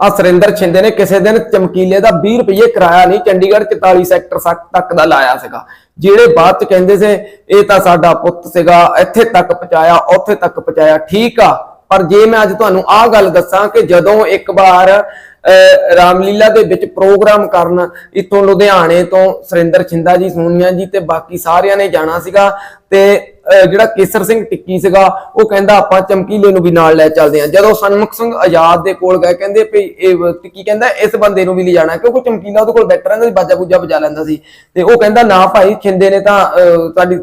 ਆ ਸੁਰਿੰਦਰ ਛਿੰਦੇ ਨੇ ਕਿਸੇ ਦਿਨ ਚਮਕੀਲੇ ਦਾ 20 ਰੁਪਏ ਕਿਰਾਇਆ ਨਹੀਂ ਚੰਡੀਗੜ੍ਹ 44 ਸੈਕਟਰ ਤੱਕ ਦਾ ਲਾਇਆ ਸੀਗਾ। ਜਿਹੜੇ ਬਾਅਦ ਚ ਕਹਿੰਦੇ ਸੀ ਇਹ ਤਾਂ ਸਾਡਾ ਪੁੱਤ ਸੀਗਾ ਇੱਥੇ ਤੱਕ ਪਹੁੰਚਾਇਆ ਉੱਥੇ ਤੱਕ ਪਹੁੰਚਾਇਆ ਠੀਕ ਆ। ਪਰ ਜੇ ਮੈਂ ਅੱਜ ਤੁਹਾਨੂੰ ਆਹ ਗੱਲ ਦੱਸਾਂ ਕਿ ਜਦੋਂ ਇੱਕ ਵਾਰ ਅਹ, ਰਾਮਲੀਲਾ ਦੇ ਵਿੱਚ ਪ੍ਰੋਗਰਾਮ ਕਰਨ ਇੱਥੋਂ ਲੁਧਿਆਣੇ ਤੋਂ ਸੁਰਿੰਦਰ ਛਿੰਦਾ ਜੀ ਸੋਨੀਆ ਜੀ ਤੇ ਬਾਕੀ ਸਾਰਿਆਂ ਨੇ ਜਾਣਾ ਸੀਗਾ ਤੇ ਜਿਹੜਾ ਕੇਸਰ ਸਿੰਘ ਟਿੱਕੀ ਸੀਗਾ ਉਹ ਕਹਿੰਦਾ ਆਪਾਂ ਚਮਕੀਲੇ ਨੂੰ ਵੀ ਨਾਲ ਲੈ ਚੱਲਦੇ ਹਾਂ। ਜਦੋਂ ਸਨਮੁਖ ਸਿੰਘ ਆਜ਼ਾਦ ਦੇ ਕੋਲ ਗਏ ਕਹਿੰਦੇ ਵੀ ਇਹ ਟਿੱਕੀ ਕਹਿੰਦਾ ਇਸ ਬੰਦੇ ਨੂੰ ਵੀ ਲਿਜਾਣਾ ਕਿਉਂਕਿ ਚਮਕੀਲਾ ਉਹਦੇ ਕੋਲ ਬੈਠਾ ਰਹਿੰਦਾ ਸੀ ਬਾਜਾ ਬੂਜਾ ਵਜਾ ਲੈਂਦਾ ਸੀ। ਤੇ ਉਹ ਕਹਿੰਦਾ ਨਾ ਭਾਈ ਛਿੰਦੇ ਨੇ ਤਾਂ ਅਹ, ਤੁਹਾਡੀ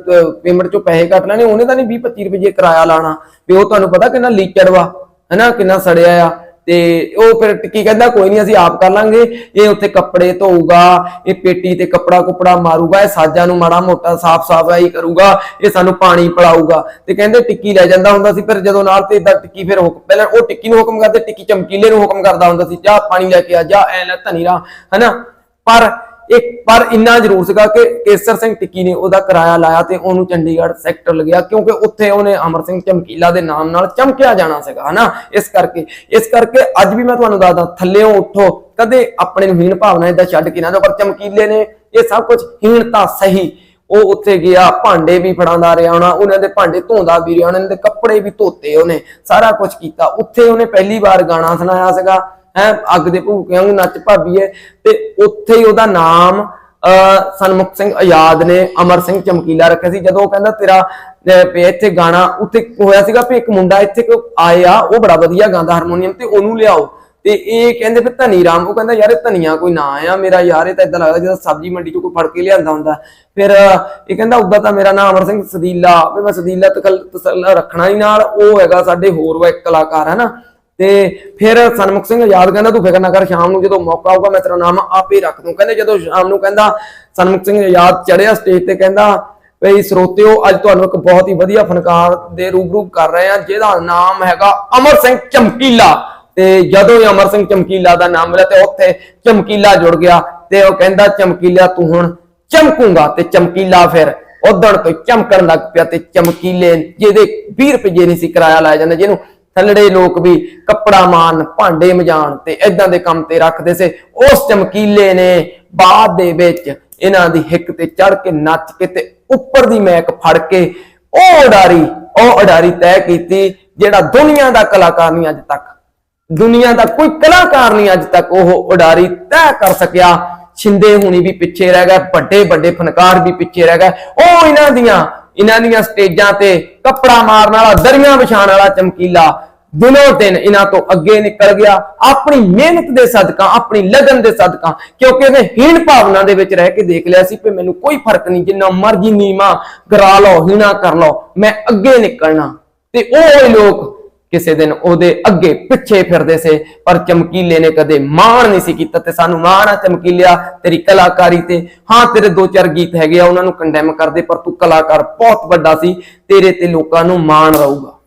ਪੇਮੈਂਟ ਚੋਂ ਪੈਸੇ ਕੱਟ ਲੈਣੇ ਉਹਨੇ ਤਾਂ ਨਹੀਂ 20 25 ਰੁਪਏ ਕਿਰਾਇਆ ਲਾਣਾ। ਵੀ ਉਹ ਤੁਹਾਨੂੰ ਪਤਾ ਕਿੰਨਾ ਲੀਚੜ ਵਾ ਹੈਨਾ ਕਿੰਨਾ ਸੜਿਆ ਆ। ਤੇ ਉਹ ਫਿਰ ਟਿੱਕੀ ਕਹਿੰਦਾ, ਕੋਈ ਨਹੀਂ ਅਸੀਂ ਆਪ ਕਰ ਲਾਂਗੇ। ਇਹ ਉੱਥੇ ਕੱਪੜੇ ਧੋਊਗਾ, ਇਹ ਪੇਟੀ ਤੇ ਕੱਪੜਾ ਕੁਪੜਾ ਮਾਰੂਗਾ, ਇਹ ਸਾਜਾਂ ਨੂੰ ਮਾੜਾ ਮੋਟਾ ਸਾਫ਼ ਸਫ਼ਾਈ ਕਰੂਗਾ, ਇਹ ਸਾਨੂੰ ਪਾਣੀ ਪਿਲਾਊਗਾ। ਤੇ ਕਹਿੰਦੇ ਟਿੱਕੀ ਲੈ ਜਾਂਦਾ ਹੁੰਦਾ ਸੀ, ਫਿਰ ਜਦੋਂ ਨਾਲ ਤੇ ਇਦਾਂ ਟਿੱਕੀ ਫਿਰ ਹੁਕਮ, ਪਹਿਲਾਂ ਉਹ ਟਿੱਕੀ ਨੂੰ ਹੁਕਮ ਕਰਦੇ, ਟਿੱਕੀ ਚਮਕੀਲੇ ਨੂੰ ਹੁਕਮ ਕਰਦਾ ਹੁੰਦਾ ਸੀ, ਜਾ ਪਾਣੀ ਲੈ ਕੇ ਆ, ਜਾ, ਐ ਲੈ ਧਨੀ ਰਾ ਹਨਾ? ਪਰ ਇੱਕ ਪਰ ਇੰਨਾ ਜ਼ਰੂਰ ਸੀਗਾ ਕਿ ਕੇਸਰ ਸਿੰਘ ਟਿੱਕੀ ਨੇ ਉਹਦਾ ਕਿਰਾਇਆ ਲਾਇਆ ਤੇ ਉਹਨੂੰ ਚੰਡੀਗੜ੍ਹ ਸੈਕਟਰ ਲੱਗਿਆ ਕਿਉਂਕਿ ਉੱਥੇ ਉਹਨੇ ਅਮਰ ਸਿੰਘ ਚਮਕੀਲਾ ਦੇ ਨਾਮ ਨਾਲ ਚਮਕਿਆ ਜਾਣਾ ਸੀਗਾ, ਹਨਾ? ਇਸ ਕਰਕੇ ਇਸ ਕਰਕੇ ਅੱਜ ਵੀ ਮੈਂ ਤੁਹਾਨੂੰ ਦੱਸਦਾ, ਥੱਲੇੋਂ ਉੱਠੋ, ਕਦੇ ਆਪਣੇ ਨੂੰ ਹੀਣ ਭਾਵਨਾ ਇਦਾਂ ਛੱਡ ਕੇ ਨਾ ਜਾਓ, ਪਰ ਚਮਕੀਲੇ ਨੇ ਇਹ ਸਭ ਕੁਝ ਹੀਣਤਾ ਸਹੀ। ਉਹ ਉੱਥੇ ਗਿਆ, ਭਾਂਡੇ ਵੀ ਫੜਾਉਂਦਾ ਰਿਹਾ ਹੋਣਾ, ਉਹਨਾਂ ਦੇ ਭਾਂਡੇ ਧੋਂਦਾ ਵੀ ਰਿਹਾ, ਉਹਨਾਂ ਦੇ ਕੱਪੜੇ ਵੀ ਧੋਤੇ ਉਹਨੇ, ਸਾਰਾ ਕੁਝ ਕੀਤਾ। ਉੱਥੇ ਉਹਨੇ ਪਹਿਲੀ ਵਾਰ ਗਾਣਾ ਸੁਣਾਇਆ ਸੀਗਾ। ਹੈ, ਅੱਗ ਦੇ ਭੂਕਿਆਂ ਨੂੰ ਨੱਚ ਹੈ। ਤੇ ਉੱਥੇ ਹੀ ਉਹਦਾ ਨਾਮ ਸਨਮੁਖ ਸਿੰਘ ਆਜ਼ਾਦ ਨੇ, ਅਮਰ ਸਿੰਘ ਚਮਕੀਲਾ ਰੱਖਿਆ ਸੀ। ਜਦੋਂ ਉਹ ਕਹਿੰਦਾ, ਤੇਰਾ, ਅਹ ਇੱਥੇ ਗਾਣਾ ਉੱਥੇ ਹੋਇਆ ਸੀਗਾ ਵੀ ਇੱਕ ਮੁੰਡਾ ਇੱਥੇ ਕੋ ਆਇਆ, ਉਹ ਬੜਾ ਵਧੀਆ ਗਾਉਂਦਾ ਹਾਰਮੋਨੀਅਮ ਤੇ ਉਹਨੂੰ ਲਿਆਓ। ਤੇ ਇਹ ਕਹਿੰਦੇ ਫਿਰ ਧਨੀ ਰਾਮ, ਉਹ ਕਹਿੰਦਾ, ਯਾਰ, ਇਹ ਧਨੀਆ ਕੋਈ ਨਾ ਆ ਮੇਰਾ ਯਾਰ, ਇਹ ਤਾਂ ਇਦਾਂ ਲੱਗਦਾ ਜਿਵੇਂ ਸਬਜ਼ੀ ਮੰਡੀ ਚੋਂ ਕੋਈ ਫੜ ਕੇ ਲਿਆਂਦਾ ਹੁੰਦਾ। ਫਿਰ ਇਹ ਕਹਿੰਦਾ, ਉਦਾਂ ਤਾਂ ਮੇਰਾ ਨਾਮ ਅਮਰ ਸਿੰਘ ਸਦੀਲਾ, ਵੀ ਮੈਂ ਸਦੀਲਾ ਤਕਲ ਤਸੱਲਾ ਰੱਖਣਾ ਹੀ ਨਾਲ, ਉਹ ਹੈਗਾ ਸਾਡੇ ਹੋਰ ਵਾ ਇੱਕ ਕਲਾਕਾਰ, ਹੈ ਨਾ? ਤੇ ਫਿਰ ਸਨਮੁਖ ਸਿੰਘ ਆਜ਼ਾਦ ਕਹਿੰਦਾ, ਤੂੰ ਫਿਕਰ ਨਾ ਕਰ, ਸ਼ਾਮ ਨੂੰ ਜਦੋਂ ਮੌਕਾ ਆਊਗਾ, ਮੈਂ ਤੇਰਾ ਨਾਮ ਆਪੇ ਰੱਖ ਦੂੰ। ਕਹਿੰਦੇ ਜਦੋਂ ਸ਼ਾਮ ਨੂੰ ਕਹਿੰਦਾ, ਸਨਮੁਖ ਸਿੰਘ ਆਜ਼ਾਦ ਚੜਿਆ ਸਟੇਜ ਤੇ ਕਹਿੰਦਾ, ਭਈ ਸਰੋਤਿਓ, ਅੱਜ ਤੁਹਾਨੂੰ ਇੱਕ ਬਹੁਤ ਹੀ ਵਧੀਆ ਫਨਕਾਰ ਦੇ ਰੂਬਰੂ ਕਰ ਰਹੇ ਆ ਜਿਹਦਾ ਨਾਮ ਹੈਗਾ ਅਮਰ ਸਿੰਘ ਚਮਕੀਲਾ। ਤੇ ਜਦੋਂ ਹੀ ਅਮਰ ਸਿੰਘ ਚਮਕੀਲਾ ਦਾ ਨਾਮ ਮਿਲਿਆ, ਤੇ ਉੱਥੇ ਚਮਕੀਲਾ ਜੁੜ ਗਿਆ ਤੇ ਉਹ ਕਹਿੰਦਾ, ਚਮਕੀਲਾ, ਤੂੰ ਹੁਣ ਚਮਕੂਗਾ ਤੇ ਚਮਕੀਲਾ ਫਿਰ ਉਦਣ ਤੋਂ ਚਮਕਣ ਲੱਗ ਪਿਆ ਤੇ ਚਮਕੀਲੇ ਜਿਹਦੇ 20 ਰੁਪਏ ਨਹੀਂ ਸੀ ਕਿਰਾਇਆ ਲਾਇਆ ਜਾਂਦਾ, ਜਿਹਨੂੰ ਥੱਲੜੇ ਲੋਕ ਵੀ ਕੱਪੜਾ ਮਾਰਨ ਭਾਂਡੇ ਮਜਾਣ ਤੇ ਇਦਾਂ ਦੇ ਕੰਮ ਤੇ ਰੱਖਦੇ ਸੀ। ਉਸ ਚਮਕੀਲੇ ਨੇ ਬਾਅਦ ਦੇ ਵਿੱਚ ਇਹਨਾਂ ਦੀ ਹਿੱਕ ਤੇ ਚੜ ਕੇ ਨੱਚ ਕੇ ਤੇ ਉੱਪਰ ਦੀ ਮੈਕ ਫੜ ਕੇ ਉਹ ਉਡਾਰੀ ਉਹ ਉਡਾਰੀ ਤੈਅ ਕੀਤੀ ਜਿਹੜਾ ਦੁਨੀਆ ਦਾ ਕਲਾਕਾਰ ਨਹੀਂ ਅੱਜ ਤੱਕ। ਦੁਨੀਆ ਦਾ ਕੋਈ ਕਲਾਕਾਰ ਨਹੀਂ ਅੱਜ ਤੱਕ ਉਹ ਉਡਾਰੀ ਤੈਅ ਕਰ ਸਕਿਆ। ਛਿੰਦੇ ਹੁਣੀ ਵੀ ਪਿੱਛੇ ਰਹਿ ਗਏ ਵੱਡੇ ਵੱਡੇ ਫਨਕਾਰ ਵੀ ਪਿੱਛੇ ਰਹਿ ਗਏ। ਉਹ ਇਹਨਾਂ ਦੀਆਂ ਇਹਨਾਂ ਦੀਆਂ ਸਟੇਜਾਂ ਤੇ ਕੱਪੜਾ ਮਾਰਨ ਵਾਲਾ, ਦਰੀਆਂ ਵਿਛਾਣ ਵਾਲਾ ਚਮਕੀਲਾ ਦਿਨੋਂ ਦਿਨ ਇਹਨਾਂ ਤੋਂ ਅੱਗੇ ਨਿਕਲ ਗਿਆ। ਆਪਣੀ ਮਿਹਨਤ ਦੇ ਸਦਕਾ, ਆਪਣੀ ਲਗਨ ਦੇ ਸਦਕਾ, ਕਿਉਂਕਿ ਇਹਨੇ ਹੀਣ ਭਾਵਨਾ ਦੇ ਵਿੱਚ ਰਹਿ ਕੇ ਦੇਖ ਲਿਆ ਸੀ ਕਿ ਮੈਨੂੰ ਕੋਈ ਫ਼ਰਕ ਨਹੀਂ, ਜਿੰਨਾ ਮਰਜ਼ੀ ਨੀਮਾ ਕਰਾ ਲਓ, ਹੀਣਾ ਕਰ ਲਓ, ਮੈਂ ਅੱਗੇ ਨਿਕਲਣਾ। ਤੇ ਉਹ ਲੋਕ ਕਿਸੇ ਦਿਨ ਉਹਦੇ ਅੱਗੇ ਪਿੱਛੇ ਫਿਰਦੇ ਸੇ, ਪਰ ਚਮਕੀਲੇ ਨੇ ਕਦੇ ਮਾਣ ਨਹੀਂ ਸੀ ਕੀਤਾ ਤੇ ਸਾਨੂੰ ਮਾਣ ਆ ਚਮਕੀਲਿਆ ਤੇਰੀ ਕਲਾਕਾਰੀ ਤੇ। ਹਾਂ, ਤੇਰੇ ਦੋ ਚਾਰ ਗੀਤ ਹੈਗੇ ਆ, ਉਹਨਾਂ ਨੂੰ ਕੰਡੈਮ ਕਰਦੇ ਪਰ ਤੂੰ ਕਲਾਕਾਰ ਬਹੁਤ ਵੱਡਾ ਸੀ, ਤੇਰੇ ਤੇ ਲੋਕਾਂ ਨੂੰ ਮਾਣ ਰਹੂਗਾ।